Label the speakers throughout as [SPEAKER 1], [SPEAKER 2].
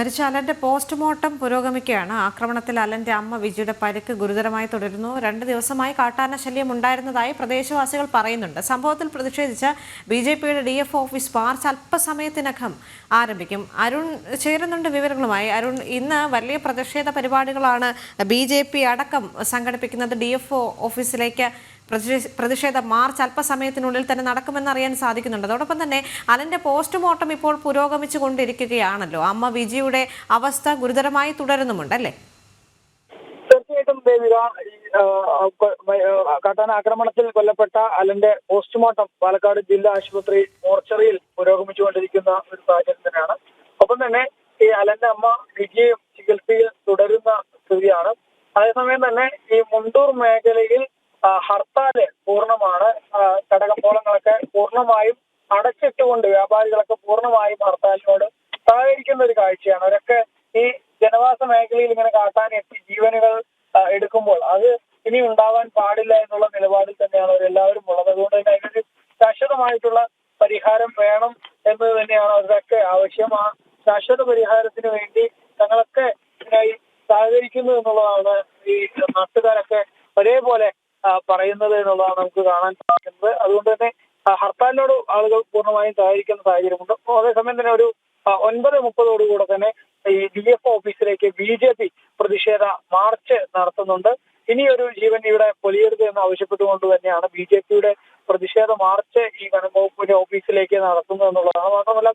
[SPEAKER 1] മരിച്ച അലന്റെ പോസ്റ്റ്മോർട്ടം പുരോഗമിക്കുകയാണ്. ആക്രമണത്തിൽ അലന്റെ അമ്മ വിജിയുടെ പരിക്ക് ഗുരുതരമായി തുടരുന്നു. രണ്ട് ദിവസമായി കാട്ടാന ശല്യം ഉണ്ടായിരുന്നതായി പ്രദേശവാസികൾ പറയുന്നുണ്ട്. സംഭവത്തിൽ പ്രതിഷേധിച്ച് ബി ജെ പിയുടെ ഡി എഫ് ഓഫീസ് മാർച്ച് അല്പസമയത്തിനകം ആരംഭിക്കും. അരുൺ ചേരുന്നുണ്ട് വിവരങ്ങളുമായി. അരുൺ ഇന്ന് വലിയ പ്രതിഷേധ പരിപാടികളാണ് ബി ജെ പി അടക്കം സംഘടിപ്പിക്കുന്നത്. ഡി എഫ് ഓഫീസിലേക്ക് പ്രതിഷേധ മാർച്ച് അല്പസമയത്തിനുള്ളിൽ തന്നെ നടക്കുമെന്ന് അറിയാൻ സാധിക്കുന്നുണ്ട്. അതോടൊപ്പം തന്നെ അലന്റെ പോസ്റ്റ്മോർട്ടം ഇപ്പോൾ പുരോഗമിച്ചു കൊണ്ടിരിക്കുകയാണല്ലോ അമ്മ വിജിയുടെ അവസ്ഥ ഗുരുതരമായി തുടരുന്നുമുണ്ട് അല്ലേ?
[SPEAKER 2] തീർച്ചയായിട്ടും കാട്ടാന ആക്രമണത്തിൽ കൊല്ലപ്പെട്ട അലന്റെ പോസ്റ്റ്മോർട്ടം പാലക്കാട് ജില്ലാ ആശുപത്രി മോർച്ചറിയിൽ പുരോഗമിച്ചുകൊണ്ടിരിക്കുന്ന ഒരു സാഹചര്യം തന്നെയാണ്. ഒപ്പം തന്നെ ഈ അലന്റെ അമ്മ വിജയം ചികിത്സയിൽ തുടരുന്ന സ്ഥിതിയാണ്. അതേസമയം തന്നെ ഈ മുണ്ടൂർ മേഖലയിൽ ഹർത്താൽ പൂർണമാണ്. കടകമ്പോളങ്ങളൊക്കെ പൂർണമായും അടച്ചിട്ടുകൊണ്ട് വ്യാപാരികളൊക്കെ പൂർണമായും ഹർത്താലിനോട് സഹകരിക്കുന്ന ഒരു കാഴ്ചയാണ്. അവരൊക്കെ ഈ ജനവാസ മേഖലയിൽ ഇങ്ങനെ കാട്ടാൻ എത്തി ജീവനുകൾ എടുക്കുമ്പോൾ അത് ഇനി ഉണ്ടാവാൻ പാടില്ല എന്നുള്ള നിലപാടിൽ തന്നെയാണ് അവരെല്ലാവരും ഉള്ളത്. അതുകൊണ്ട് തന്നെ അതിനൊരു ശാശ്വതമായിട്ടുള്ള പരിഹാരം വേണം എന്ന് തന്നെയാണ് അവരൊക്കെ ആവശ്യം. ആ ശാശ്വത പരിഹാരത്തിന് വേണ്ടി തങ്ങളൊക്കെ സഹകരിക്കുന്നു എന്നുള്ളതാണ് ഈ നാട്ടുകാരൊക്കെ ഒരേപോലെ പറയുന്നത് എന്നുള്ളതാണ് നമുക്ക് കാണാൻ സാധിക്കുന്നത്. അതുകൊണ്ട് തന്നെ ഹർത്താലിനോട് ആളുകൾ പൂർണമായും സഹകരിക്കുന്ന സാഹചര്യമുണ്ട്. അതേസമയം തന്നെ ഒരു ഒൻപത് മുപ്പതോടുകൂടെ തന്നെ ഈ ഡി എഫ് ഓഫീസിലേക്ക് ബി ജെ പി പ്രതിഷേധ മാർച്ച് നടത്തുന്നുണ്ട്. ഇനിയൊരു ജീവൻ ഇവിടെ പൊലിയരുത് എന്ന് ആവശ്യപ്പെട്ടുകൊണ്ട് തന്നെയാണ് ബി ജെ പിയുടെ പ്രതിഷേധ മാർച്ച് ഈ വനംവകുപ്പിന്റെ ഓഫീസിലേക്ക് നടത്തുന്നത് എന്നുള്ളതാണ്. മാത്രമല്ല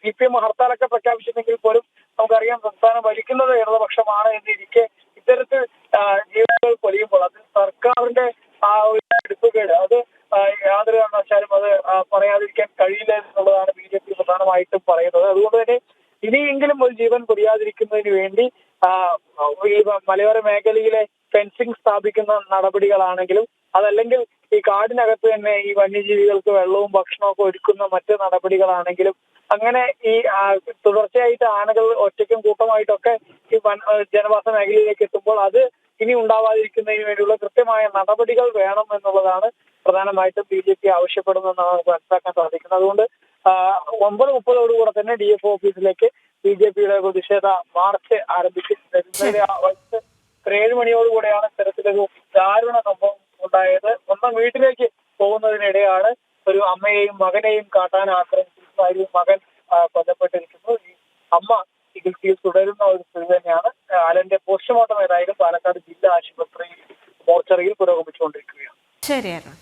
[SPEAKER 2] സി പി എം ഹർത്താലൊക്കെ പ്രഖ്യാപിച്ചിട്ടുണ്ടെങ്കിൽ പോലും നമുക്കറിയാം സംസ്ഥാനം ഭരിക്കുന്നത് ഇടതുപക്ഷമാണ് എന്നിരിക്കെ ഇത്തരത്തിൽ ആ, ജീവനുകൾ പൊലിയുമ്പോൾ അത് സർക്കാരിന്റെ ആ ഒരു എടുപ്പുകേട് അത് ആ, യാതൊരു കാരണവശാലും അത് ആ, പറയാതിരിക്കാൻ കഴിയില്ല എന്നുള്ളതാണ് ബി ജെ പ്രധാനമായിട്ടും പറയുന്നത്. അതുകൊണ്ട് തന്നെ ഇനിയെങ്കിലും ഒരു ജീവൻ പൊടിയാതിരിക്കുന്നതിന് വേണ്ടി ഈ മലയോര മേഖലയിലെ ഫെൻസിംഗ് സ്ഥാപിക്കുന്ന നടപടികളാണെങ്കിലും അതല്ലെങ്കിൽ ഈ കാടിനകത്ത് തന്നെ ഈ വന്യജീവികൾക്ക് വെള്ളവും ഭക്ഷണവും ഒക്കെ ഒരുക്കുന്ന മറ്റ് നടപടികളാണെങ്കിലും അങ്ങനെ ഈ തുടർച്ചയായിട്ട് ആനകൾ ഒറ്റയ്ക്കും കൂട്ടമായിട്ടൊക്കെ ഈ വൻ- ജനവാസ മേഖലയിലേക്ക് എത്തുമ്പോൾ അത് ഇനി ഉണ്ടാവാതിരിക്കുന്നതിന് വേണ്ടിയുള്ള കൃത്യമായ നടപടികൾ വേണം എന്നുള്ളതാണ് പ്രധാനമായിട്ടും ബി ജെ പി ആവശ്യപ്പെടുന്നതെന്നാണ് മനസ്സിലാക്കാൻ സാധിക്കുന്നത്. അതുകൊണ്ട് ഒമ്പത് മുപ്പതോടുകൂടെ തന്നെ ഡി എഫ് ഓഫീസിലേക്ക് ബി ജെ പിയുടെ പ്രതിഷേധ മാർച്ച് ആരംഭിച്ചു. വൈകിട്ട് ഏഴ് മണിയോടുകൂടെയാണ് ഇത്തരത്തിലൊരു ദാരുണ സംഭവം ഉണ്ടായത്. സ്വന്തം വീട്ടിലേക്ക് പോകുന്നതിനിടെയാണ് ഒരു അമ്മയെയും മകനെയും കാട്ടാൻ ആക്രമിച്ചിരുന്ന മകൻ ആ, കൊല്ലപ്പെട്ടിരിക്കുന്നു ഈ അമ്മ ചികിത്സയിൽ തുടരുന്ന ഒരു സ്ഥിതി തന്നെയാണ്. അലന്റെ പോസ്റ്റ്മോർട്ടം ഏതായാലും പാലക്കാട് ജില്ലാ ആശുപത്രിയിൽ മോർച്ചറിയിൽ പുരോഗമിച്ചുകൊണ്ടിരിക്കുകയാണ്.
[SPEAKER 1] ശരി അരുൺ.